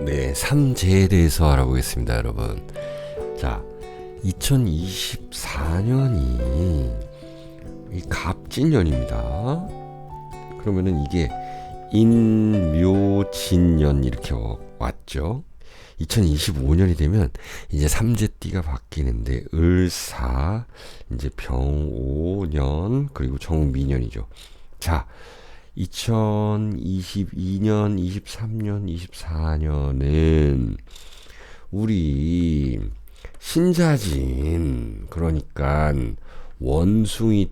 네, 삼재에 대해서 알아보겠습니다, 여러분. 자, 2024년이 이 갑진년입니다. 그러면은 이게 인묘진년 이렇게 왔죠. 2025년이 되면 이제 삼재띠가 바뀌는데 을사 이제 병오년 그리고 정미년이죠. 자, 2022년, 23년, 24년은 우리 신자진 그러니까 원숭이띠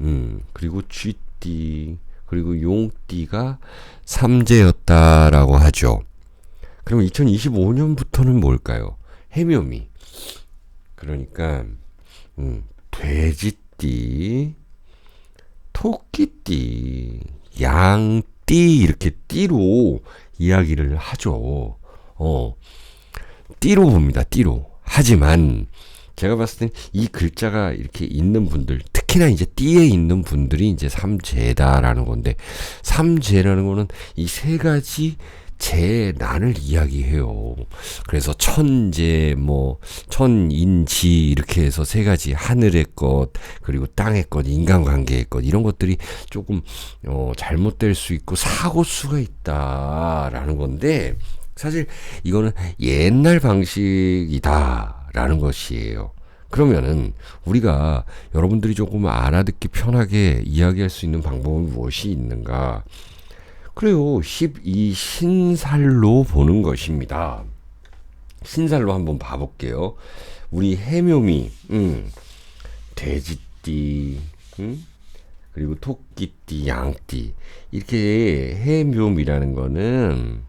음, 그리고 쥐띠 그리고 용띠가 삼재였다라고 하죠. 그럼 2025년부터는 뭘까요? 해묘미. 그러니까 음, 돼지띠, 토끼띠, 양띠 이렇게 띠로 이야기를 하죠. 어. 띠로 봅니다. 띠로. 하지만 제가 봤을 땐 이 글자가 이렇게 있는 분들, 특히나 이제 띠에 있는 분들이 이제 삼재다라는 건데, 삼재라는 거는 이 세 가지 재난을 이야기해요. 그래서 천재, 뭐, 천인지 이렇게 해서 세 가지 하늘의 것, 그리고 땅의 것, 인간관계의 것, 이런 것들이 조금, 어, 잘못될 수 있고 사고 수가 있다라는 건데, 사실 이거는 옛날 방식이다라는 것이에요. 그러면은 우리가 여러분들이 조금 알아듣기 편하게 이야기할 수 있는 방법은 무엇이 있는가? 그래요. 12 신살로 보는 것입니다. 신살로 한번 봐볼게요. 우리 해묘미, 음, 돼지띠, 음, 그리고 토끼띠, 양띠. 이렇게 해묘미라는 거는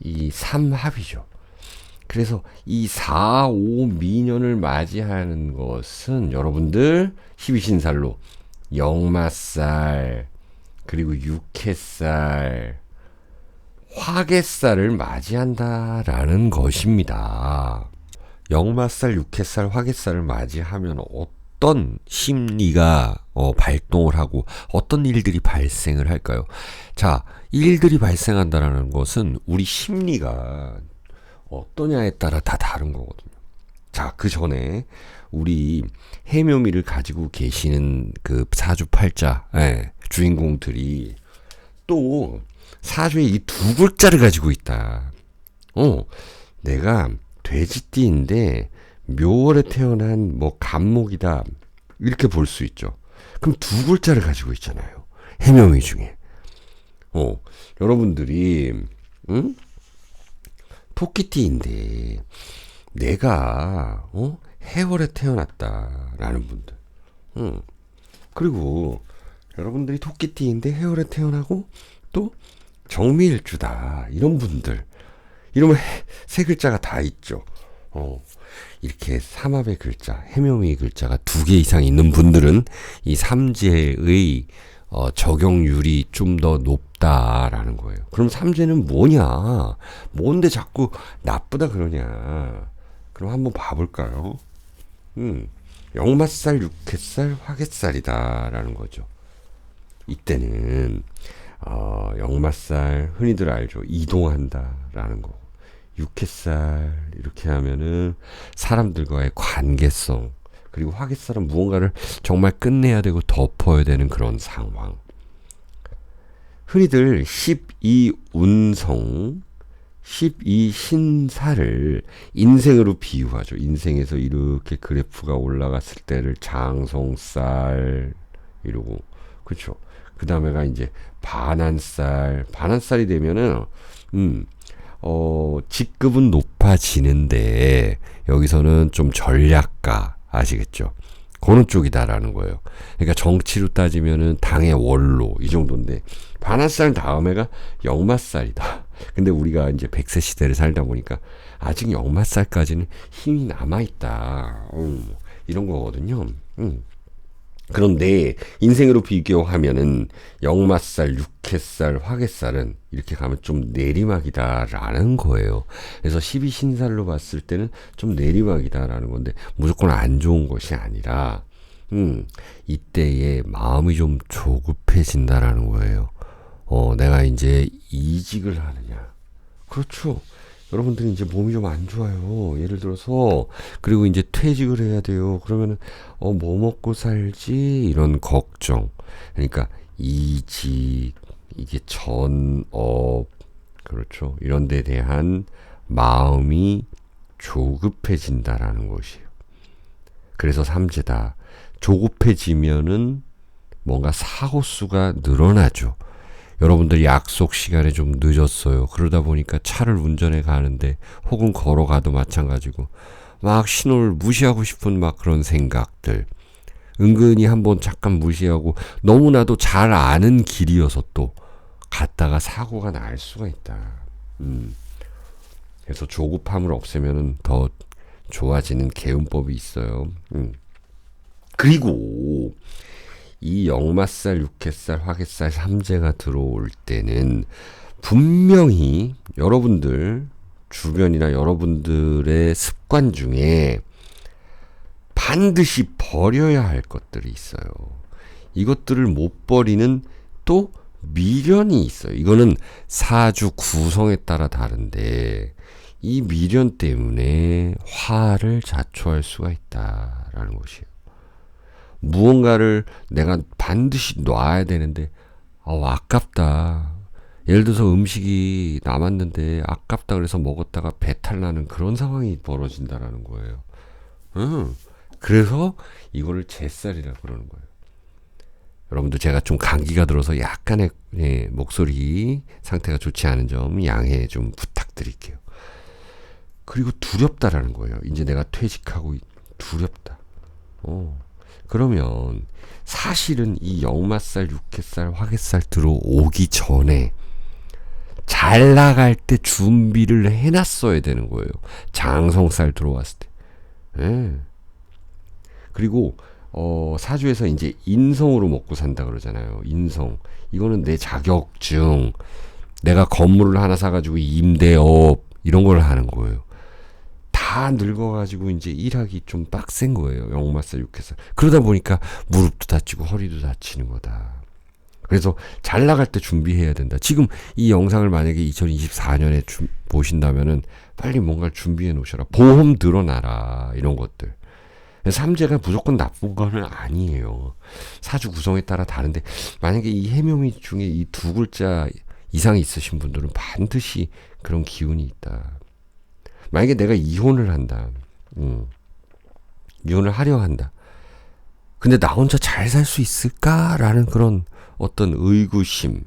이 삼합이죠. 그래서 이 4, 5 미년을 맞이하는 것은 여러분들 12신살로 영마살, 그리고 육해살, 화개살을 맞이한다라는 것입니다. 영마살, 육해살, 화개살을 맞이하면 어떤 심리가 어, 발동을 하고 어떤 일들이 발생을 할까요? 자, 일들이 발생한다라는 것은 우리 심리가 어떠냐에 따라 다 다른 거거든요. 자, 그 전에 우리 해묘미를 가지고 계시는 그 사주팔자 예, 주인공들이 또 사주에 이 두 글자를 가지고 있다. 어, 내가 돼지띠인데 묘월에 태어난 뭐 간목이다 이렇게 볼 수 있죠. 그럼 두 글자를 가지고 있잖아요. 해묘미 중에. 어, 여러분들이 응? 토끼띠인데 내가 어? 해월에 태어났다라는 분들. 응. 그리고 여러분들이 토끼띠인데 해월에 태어나고 또 정미일주다 이런 분들 이러면 해, 세 글자가 다 있죠. 어. 이렇게 삼합의 글자, 해묘미 글자가 두 개 이상 있는 분들은 이 삼재의 어, 적용률이 좀 더 높다라는 거예요. 그럼 삼재는 뭐냐? 뭔데 자꾸 나쁘다 그러냐? 그럼 한번 봐볼까요? 음, 영맛살, 육햇살, 화갯살이다라는 거죠. 이때는 어, 영맛살 흔히들 알죠. 이동한다라는 거. 육햇살 이렇게 하면은 사람들과의 관계성 그리고 화개살은 무언가를 정말 끝내야 되고 덮어야 되는 그런 상황. 흔히들 12운성, 12신사를 인생으로 비유하죠. 인생에서 이렇게 그래프가 올라갔을 때를 장성살 이러고 그렇죠. 그 다음에가 이제 반한살, 반한살이 되면은 음. 어, 직급은 높아지는데 여기서는 좀 전략가 아시겠죠? 그런 쪽이다라는 거예요. 그러니까 정치로 따지면은 당의 원로 이 정도인데 반한살 다음에가 역마살이다. 근데 우리가 이제 백세 시대를 살다 보니까 아직 역마살까지는 힘이 남아 있다. 음, 이런 거거든요. 음. 그런데 인생으로 비교하면은 역마살, 육해살, 화개살은 이렇게 가면 좀 내리막이다라는 거예요. 그래서 12신살로 봤을 때는 좀 내리막이다라는 건데 무조건 안 좋은 것이 아니라 음, 이때에 마음이 좀 조급해진다라는 거예요. 어, 내가 이제 이직을 하느냐, 그렇죠. 여러분들이 이제 몸이 좀 안 좋아요. 예를 들어서 그리고 이제 퇴직을 해야 돼요. 그러면은 어 뭐 먹고 살지 이런 걱정. 그러니까 이직 이게 전업 그렇죠. 이런 데 대한 마음이 조급해진다라는 것이에요. 그래서 삼재다. 조급해지면은 뭔가 사고 수가 늘어나죠. 여러분들 약속 시간에 좀 늦었어요. 그러다 보니까 차를 운전해 가는데 혹은 걸어가도 마찬가지고 막 신호를 무시하고 싶은 막 그런 생각들. 은근히 한번 잠깐 무시하고 너무나도 잘 아는 길이어서 또 갔다가 사고가 날 수가 있다. 음. 그래서 조급함을 없애면은 더 좋아지는 개운법이 있어요. 음. 그리고 이 역맛살, 육회살, 화개살, 삼재가 들어올 때는 분명히 여러분들 주변이나 여러분들의 습관 중에 반드시 버려야 할 것들이 있어요. 이것들을 못 버리는 또 미련이 있어요. 이거는 사주 구성에 따라 다른데 이 미련 때문에 화를 자초할 수가 있다라는 것이에요. 무언가를 내가 반드시 놔야 되는데 아 아깝다. 예를 들어서 음식이 남았는데 아깝다 그래서 먹었다가 배탈 나는 그런 상황이 벌어진다라는 거예요. 응. 그래서 이거를 제살이라 그러는 거예요. 여러분들 제가 좀 감기가 들어서 약간의 예, 목소리 상태가 좋지 않은 점 양해 좀 부탁드릴게요. 그리고 두렵다라는 거예요. 이제 내가 퇴직하고 두렵다. 어. 그러면 사실은 이 역맛살, 육회살, 화개살 들어오기 전에 잘 나갈 때 준비를 해놨어야 되는 거예요. 장성살 들어왔을 때. 예. 그리고 어, 사주에서 이제 인성으로 먹고 산다 그러잖아요. 인성. 이거는 내 자격증. 내가 건물을 하나 사가지고 임대업 이런 걸 하는 거예요. 다 늙어가지고 이제 일하기 좀 빡센 거예요. 역마살, 육회살. 그러다 보니까 무릎도 다치고 허리도 다치는 거다. 그래서 잘 나갈 때 준비해야 된다. 지금 이 영상을 만약에 2024년에 주, 보신다면은 빨리 뭔가를 준비해 놓으셔라. 보험 들어놔라. 이런 것들. 삼재가 무조건 나쁜 거는 아니에요. 사주 구성에 따라 다른데 만약에 이 해묘미 중에 이 두 글자 이상이 있으신 분들은 반드시 그런 기운이 있다. 만약에 내가 이혼을 한다. 음. 이혼을 하려 한다. 근데 나 혼자 잘 살 수 있을까라는 그런 어떤 의구심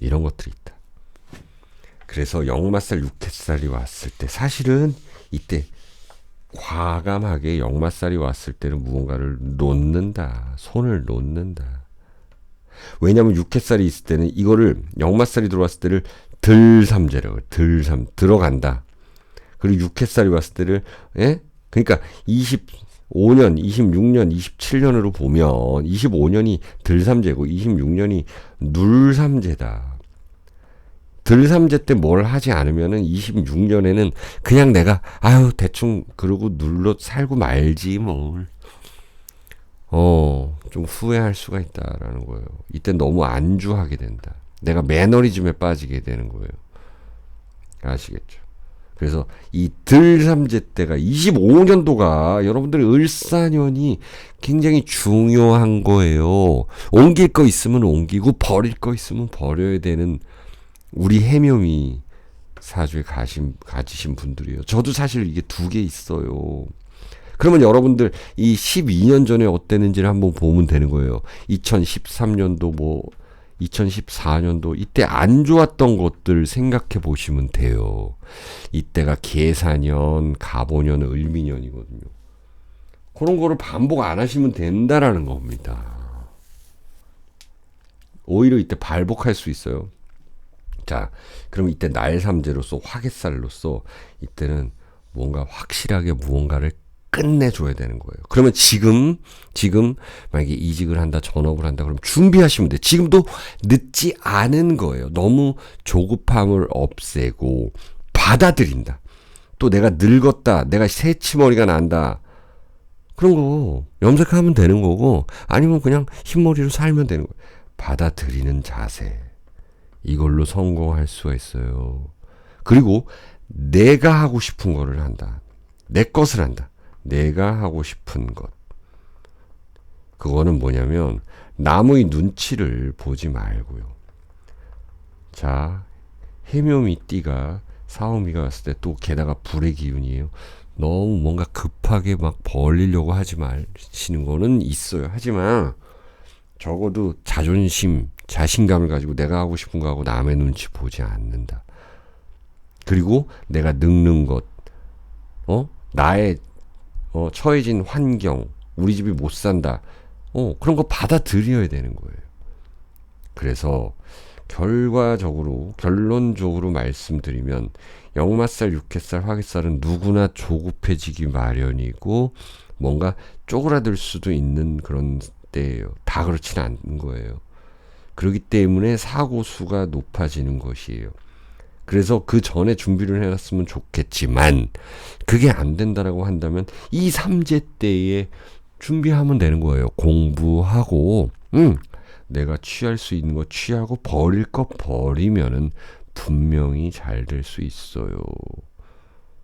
이런 것들이 있다. 그래서 역마살 육회살이 왔을 때 사실은 이때 과감하게 역마살이 왔을 때는 무언가를 놓는다. 손을 놓는다. 왜냐하면 육회살이 있을 때는 이거를 역마살이 들어왔을 때를 들삼재라고 들삼 들어간다. 그리고 육회살이 왔을 때를 예? 그러니까 25년, 26년, 27년으로 보면 25년이 들삼재고 26년이 눌삼재다. 들삼재 때 뭘 하지 않으면은 26년에는 그냥 내가 아유 대충 그러고 눌러 살고 말지 뭘. 어, 좀 후회할 수가 있다라는 거예요. 이때 너무 안주하게 된다. 내가 매너리즘에 빠지게 되는 거예요. 아시겠죠? 그래서 이 들삼재 때가 25년도가 여러분들의 을사년이 굉장히 중요한 거예요. 옮길 거 있으면 옮기고 버릴 거 있으면 버려야 되는 우리 해묘미 사주에 가신, 가지신 분들이에요. 저도 사실 이게 두 개 있어요. 그러면 여러분들 이 12년 전에 어땠는지를 한번 보면 되는 거예요. 2013년도 뭐 2014년도 이때 안 좋았던 것들 생각해 보시면 돼요. 이때가 계사년, 가보년, 을미년이거든요. 그런 거를 반복 안 하시면 된다라는 겁니다. 오히려 이때 발복할 수 있어요. 자, 그럼 이때 날삼재로서 화개살로서 이때는 뭔가 확실하게 무언가를 끝내줘야 되는 거예요. 그러면 지금, 지금, 만약에 이직을 한다, 전업을 한다, 그럼 준비하시면 돼. 지금도 늦지 않은 거예요. 너무 조급함을 없애고, 받아들인다. 또 내가 늙었다, 내가 새치머리가 난다. 그런 거 염색하면 되는 거고, 아니면 그냥 흰머리로 살면 되는 거예요. 받아들이는 자세. 이걸로 성공할 수가 있어요. 그리고 내가 하고 싶은 거를 한다. 내 것을 한다. 내가 하고 싶은 것. 그거는 뭐냐면 남의 눈치를 보지 말고요. 자, 해묘미 띠가 사오미가 왔을 때 또 게다가 불의 기운이에요. 너무 뭔가 급하게 막 벌리려고 하지 마시는 거는 있어요. 하지만 적어도 자존심, 자신감을 가지고 내가 하고 싶은 거 하고 남의 눈치 보지 않는다. 그리고 내가 늙는 것, 어? 나의 어, 처해진 환경, 우리 집이 못 산다. 어, 그런 거 받아들여야 되는 거예요. 그래서 결과적으로 결론적으로 말씀드리면 역맛살, 육회살, 화개살은 누구나 조급해지기 마련이고 뭔가 쪼그라들 수도 있는 그런 때예요. 다 그렇지는 않은 거예요. 그렇기 때문에 사고 수가 높아지는 것이에요. 그래서 그 전에 준비를 해놨으면 좋겠지만 그게 안 된다라고 한다면 이 삼재 때에 준비하면 되는 거예요. 공부하고 음, 내가 취할 수 있는 거 취하고 버릴 거 버리면은 분명히 잘 될 수 있어요.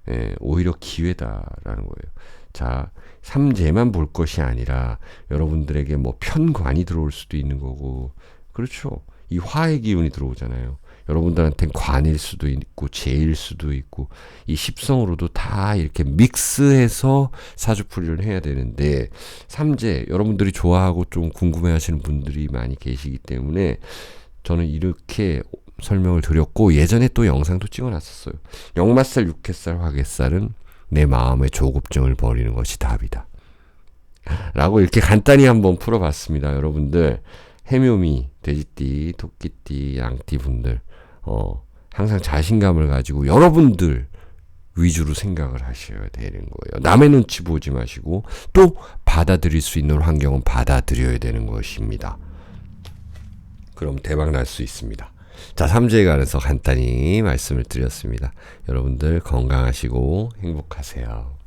예, 오히려 기회다라는 거예요. 자, 삼재만 볼 것이 아니라 여러분들에게 뭐 편관이 들어올 수도 있는 거고, 그렇죠. 이 화의 기운이 들어오잖아요. 여러분들한테는 관일 수도 있고 재일 수도 있고 이 십성으로도 다 이렇게 믹스해서 사주풀이를 해야 되는데 삼재 여러분들이 좋아하고 좀 궁금해하시는 분들이 많이 계시기 때문에 저는 이렇게 설명을 드렸고 예전에 또 영상도 찍어놨었어요. 역맛살, 육회살, 화개살은 내 마음의 조급증을 버리는 것이 답이다. 라고 이렇게 간단히 한번 풀어봤습니다. 여러분들 해묘미, 돼지띠, 토끼띠, 양띠 분들 어, 항상 자신감을 가지고 여러분들 위주로 생각을 하셔야 되는 거예요. 남의 눈치 보지 마시고 또 받아들일 수 있는 환경은 받아들여야 되는 것입니다. 그럼 대박 날 수 있습니다. 자, 삼재에 관해서 간단히 말씀을 드렸습니다. 여러분들 건강하시고 행복하세요.